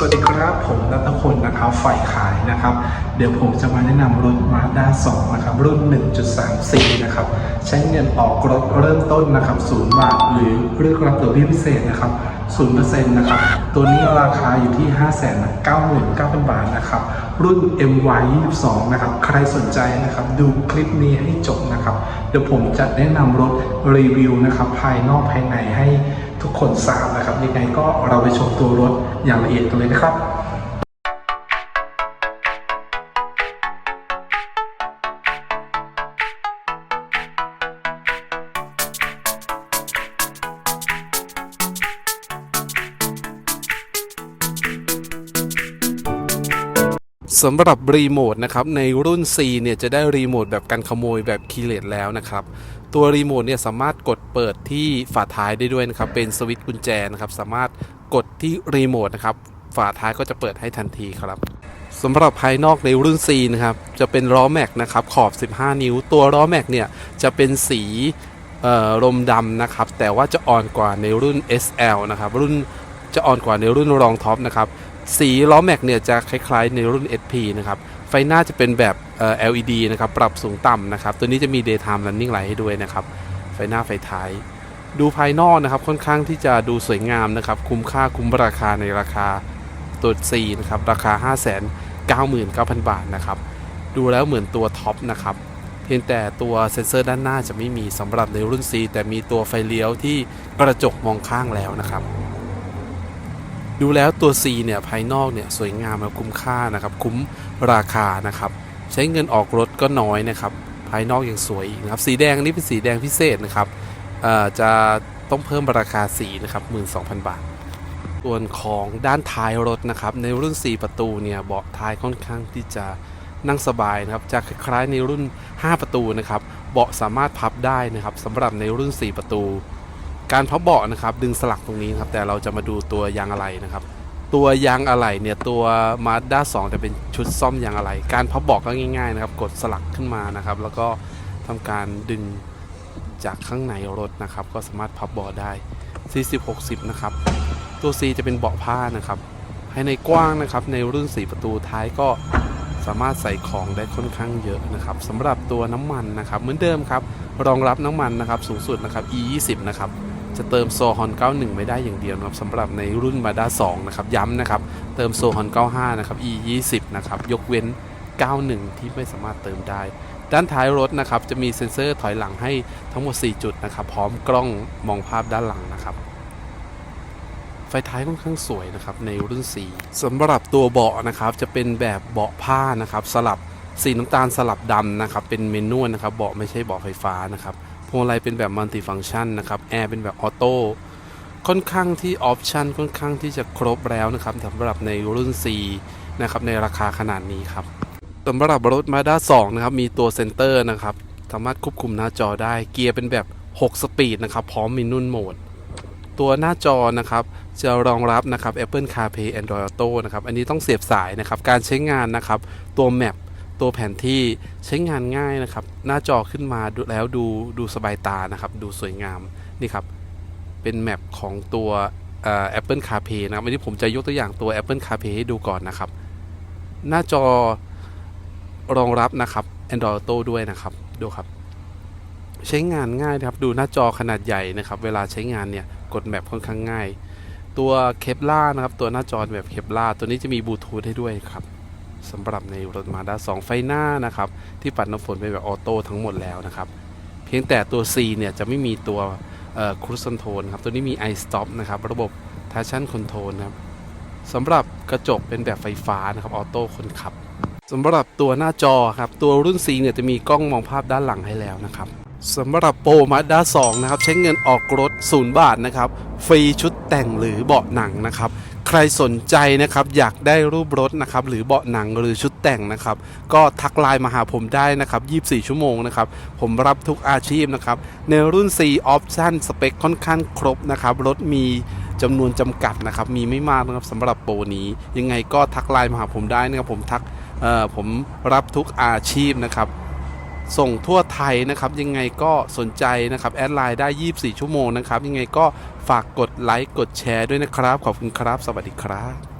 สวัสดีครับผมนะครับฝ่ายขายนะครับ เดี๋ยวผมจะมาแนะนำรถ Mazda 2 นะครับ รุ่น 1.34 นะครับ ใช้เงินออกรถเริ่มต้นนะครับ0บาทหรือเลือกรับตัวเบี้ยพิเศษนะครับ0%นะครับ ตัวนี้ราคาอยู่ที่ 599,000 บาทนะครับ รุ่น MY 22 นะครับ ใครสนใจนะครับ ดูคลิปนี้ให้จบนะครับ เดี๋ยวผมจะแนะนำรถรีวิวนะครับ ภายนอกภายในให้ทุกคนทราบนะครับ ยังไงก็เราไปชมตัวรถอย่างละเอียดกันเลยนะครับสำหรับรีโมทนะครับในรุ่น C เนี่ยจะได้รีโมทแบบกันขโมยแบบคีย์เลสแล้วนะครับ ตัวรีโมทเนี่ยสามารถกดเปิดที่ฝาท้ายได้ด้วยนะครับ เป็นสวิตช์กุญแจนะครับ สามารถกดที่รีโมทนะครับ ฝาท้ายก็จะเปิดให้ทันทีครับสำหรับภายนอกในรุ่น C นะครับ จะเป็นล้อแม็กนะครับ ขอบ 15 นิ้ว ตัวล้อแม็กเนี่ย จะเป็นสีลมดำนะครับ แต่ว่าจะอ่อนกว่าในรุ่น SL นะครับ รุ่นจะอ่อนกว่าในรุ่นรองท็อปนะครับ สีล้อแม็กเนี่ยจะคล้ายๆในรุ่น SP นะครับ ไฟหน้าจะเป็นแบบ LED นะครับ ปรับสูงต่ำนะครับ ตัวนี้จะมี daytime running light ให้ด้วยนะครับ ไฟหน้าไฟท้าย ดูภายนอกนะครับ ค่อนข้างที่จะดูสวยงามนะครับ คุ้มค่าคุ้มราคาในราคาตัว C นะครับ ราคา 599,000 บาทนะครับ ดูแล้วเหมือนตัวท็อปนะครับ เพียงแต่ตัวเซ็นเซอร์ด้านหน้าจะไม่มีสำหรับในรุ่น C แต่มีตัวไฟเลี้ยวที่กระจกมองข้างแล้วนะครับ ดูแล้วตัว C เนี่ยภายนอกเนี่ยสวยงามและคุ้มค่านะครับ คุ้มราคานะครับ ใช้เงินออกรถก็น้อยนะครับ ภายนอกยังสวยอีกนะครับ สีแดงนี่เป็นสีแดงพิเศษนะครับจะต้องเพิ่มราคาสีนะครับ12,000 บาท ส่วนของด้านท้ายรถนะครับ ในรุ่น 4 ประตูเนี่ยเบาะท้ายค่อนข้างที่จะนั่งสบายนะครับ จะคล้ายๆในรุ่น 5 ประตูนะครับ เบาะสามารถพับได้นะครับสำหรับในรุ่น 4 ประตู การพับเบาะนะครับดึงสลักตรงนี้ครับแต่เราจะมาดูตัวยางอะไหล่นะครับ ตัวยางอะไหล่เนี่ยตัว Mazda 2จะเป็นชุดซ่อมยางอะไหล่การพับเบาะก็ง่ายๆนะครับ กดสลักขึ้นมานะครับ แล้วก็ทำการดึงจากข้างในรถนะครับ ก็สามารถพับเบาะได้ 40-60 นะครับ ตัว C จะเป็นเบาะผ้านะครับภายในกว้างนะครับในรุ่น 4 ประตูท้ายก็สามารถใส่ของได้ค่อนข้างเยอะนะครับสำหรับตัวน้ำมันนะครับ เหมือนเดิมครับ รองรับน้ำมันนะครับ สูงสุดนะครับ E20 นะครับ จะเติมโซฮอน91 ไม่ได้อย่างเดียวนะครับสำหรับในรุ่น Mazda 2นะครับ ย้ำนะครับ เติมโซฮอน95 นะครับ E20 นะครับ ยกเว้น 91 ที่ไม่สามารถเติมได้ ด้านท้ายรถนะครับ จะมีเซ็นเซอร์ถอยหลังให้ทั้งหมด 4 จุดนะครับ พร้อมกล้องมองภาพด้านหลังนะครับไฟท้ายค่อนข้างสวยนะครับในรุ่น4สำหรับตัวเบาะนะครับจะเป็นแบบเบาะผ้านะครับ สลับสีน้ำตาลสลับดำนะครับ เป็นเมนวลนะครับเบาะไม่ใช่เบาะไฟฟ้านะครับ พวงมาลัยเป็นแบบมัลติฟัง c t ชันนะครับแอร์เป็นแบบออโต้ค่อนข้างที่ออปชันค่อนข้างที่จะครบแล้วนะครับสำหรับในรุ่น C นะครับในราคาขนาดนี้ครับสำหรับรถ Mazda 2นะครับมีตัวเซนเตอร์นะครับสามารถควบคุมหน้าจอได้เกียร์เป็นแบบ 6 สปีดนะครับพร้อมมีนุ่นโหมด ตัวหน้าจอนะครับจะรองรับนะครับ Apple CarPlay Android Auto นะครับอันนี้ต้องเสียบสายนะครับการใช้งานนะครับตัวแมป ตัวแผนที่ใช้งานง่ายนะครับ หน้าจอขึ้นมาแล้วดูดูสบายตานะครับ ดูสวยงามนี่ครับ เป็นแมปของตัวเอ่อ Apple CarPlay นะครับอันนี้ผมจะยกตัวอย่างตัว Apple CarPlay ให้ดูก่อนนะครับ หน้าจอรองรับนะครับ Android Auto ด้วยนะครับ ดูครับ ใช้งานง่ายนะครับ ดูหน้าจอขนาดใหญ่นะครับ เวลาใช้งานเนี่ยกดแมปค่อนข้างง่าย ตัวเคปล่านะครับ ตัวหน้าจอแบบเคปล่าตัวนี้จะมีบลูทูธให้ด้วยครับ สำหรับในรถมาด้า2ไฟหน้านะครับ ที่ปัดน้ำฝนเป็นแบบออโต้ทั้งหมดแล้วนะครับ เพียงแต่ตัว C เนี่ยจะไม่มีตัวครู i คอนโทรลครับ ตัวนี้มี i stop นะครับ ระบบ traction control นะครับสำหรับกระจกเป็นแบบไฟฟ้านะครับออโต้คนขับสำหรับตัวหน้าจอครับ ตัวรุ่น C เนี่ยจะมีกล้องมองภาพด้านหลังให้แล้วนะครับสำหรับโปรมาด้า2นะครับ ใช้เงินออกรถ 0 บาทนะครับ ฟรีชุดแต่งหรือเบาะหนังนะครับ ใครสนใจนะครับอยากได้รูปรถนะครับหรือเบาะหนังหรือชุดแต่งนะครับ ก็ทักไลน์มาหาผมได้นะครับ 24 ชั่วโมงนะครับ ผมรับทุกอาชีพนะครับ ในรุ่น C Option สเปคค่อนข้างครบนะครับ รถมีจำนวนจำกัดนะครับ มีไม่มากนะครับสำหรับโปรนี้ ยังไงก็ทักไลน์มาหาผมได้นะครับ ผมทักเออผมรับทุกอาชีพนะครับ ส่งทั่วไทยนะครับ ยังไงก็สนใจนะครับ แอดไลน์ได้ 24 ชั่วโมงนะครับ ยังไงก็ฝากกดไลค์กดแชร์ด้วยนะครับ ขอบคุณครับ สวัสดีครับ